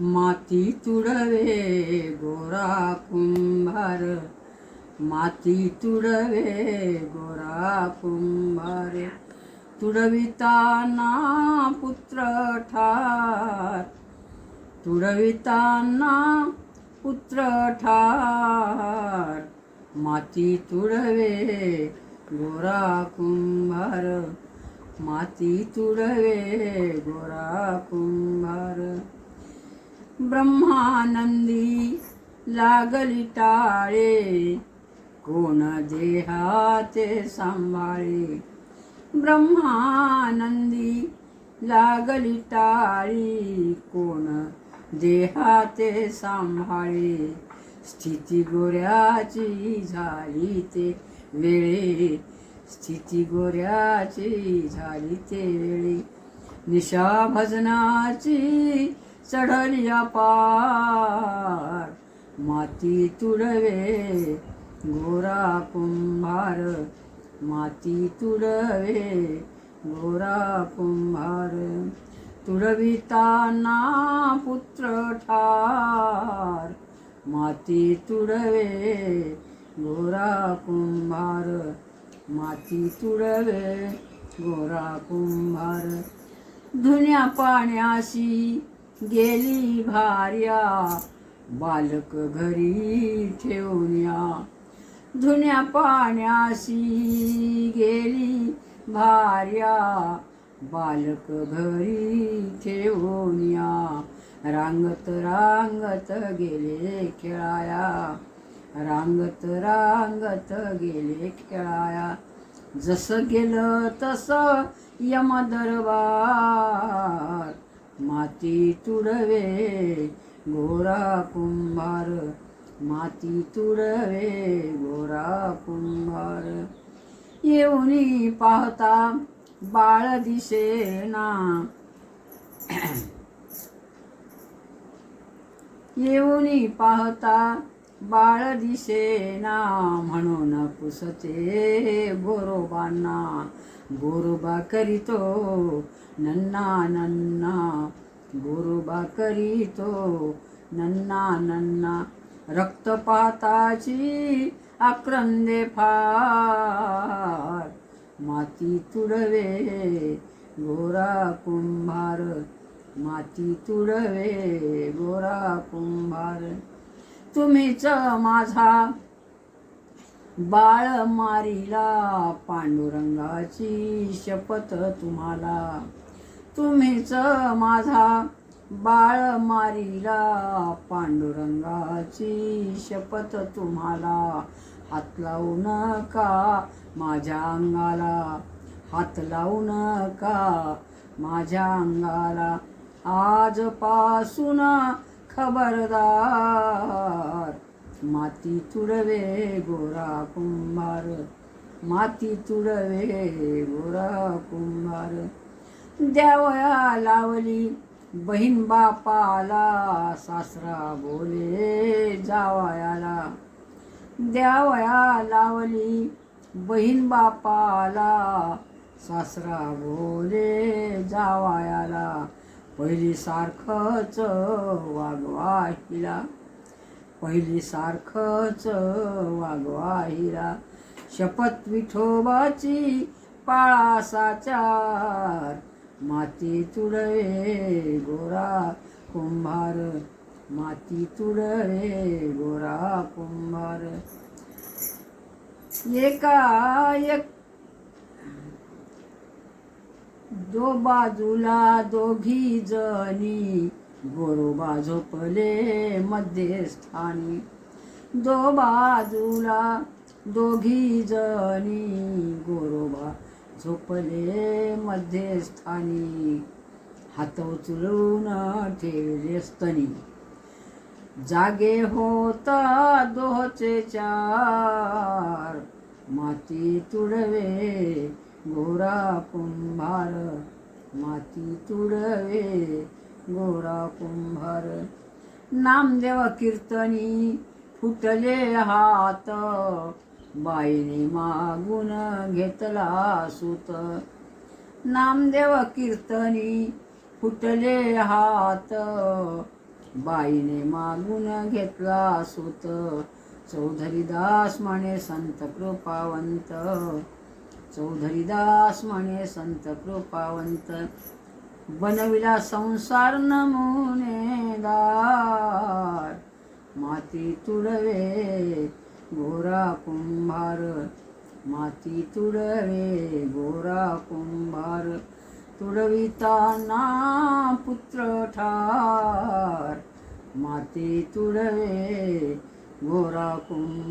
माती तुडवे गोरा कुंभार. माती तुडवे गोरा कुंभार. तुडविताना पुत्र ठार. तुडविताना पुत्र ठार. माती तुडवे गोरा कुंभार. माती तुडवे गोरा कुंभार. ब्रह्मानंदी लागली टाळे कोण देहाचे सांभाळे. ब्रह्मानंदी लागली टाळी कोण देहाते सांभाळे. स्थिती गोऱ्याची झाली ते वेळे. स्थिती गोऱ्याची झाली ते वेळे. निशा भजनाची चढलिया पार. माती तुडवे गोरा कुंभार. माती तुडवे गोरा कुंभार. तुडविताना पुत्र ठार. माती तुडवे गोरा कुंभार. माती तुडवे गोरा कुंभार. धुन्या पाण्याशी गेली भार्या बालक घरी ठेवून या. धुन्या पाण्याशी गेली भार्या बालक घरी ठेवून या. रांगत रांगत गेले खेळाया रांगत रांगत गेले खेळाया. जसं गेलं तसं यमदरबार माती तुडवे गोरा कुंभार. माती तुडवे गोरा कुंभार. येऊनी पाहता बाळ दिसेना. येऊनी पाहता बाळ दिसेना म्हणून पुसते गोरोबांना. गोरोबा करीतो नन्ना नन्ना. गोरोबा करीतो नन्ना नन्ना. रक्तपाताची आक्रंदे फार. माती तुडवे गोरा कुंभार. माती तुडवे गोरा कुंभार. तुम्हीच माझा. बाळ मारीला पांडुरंगाची शपथ तुम्हाला. तुम्हीच माझा. बाळ मारीला पांडुरंगाची शपथ तुम्हाला. हात लावू नका माझ्या अंगाला. हात लावू नका माझ्या अंगाला. आजपासून खबरदार. माती तुडवे गोरा कुंभार. माती तुडवे गोरा कुंभार. द्यावया लावली बहीण बापाला सासरा बोले जावयाला. द्यावया लावली बहीण बापाला सासरा बोले जावयाला. पहिली सारखंच वागवा हिला पहिली सारखंच वागवा हिला शपथ विठोबाची पाळा साचार माती तुडवे गोरा कुंभार. माती तुडवे गोरा कुंभार. एका एक दो बाजूला दोघी जणी. गोरोबा झोपले मध्यस्थानी. दो बाजूला दोघी जणी. गोरोबा झोपले मध्यस्थानी. हात उचलून ठेवले स्तनी. जागे होता दोहचे चार. माती तुडवे गोरा कुंभार माती तुडवे गोरा कुंभार. नामदेव कीर्तनी फुटले हात बाईने मागून घेतला सुत. नामदेव कीर्तनी फुटले हात बाईने मागून घेतला सुत. चौधरीदास म्हणे संत कृपावंत. चौधरीदास म्हणे संत कृपावंत. बनविला संसार नमुनेदार. माती तुडवे गोरा कुंभार. माती तुडवे गोरा कुंभार. तुडविताना पुत्र ठार. माती तुडवे गोरा कुंभार.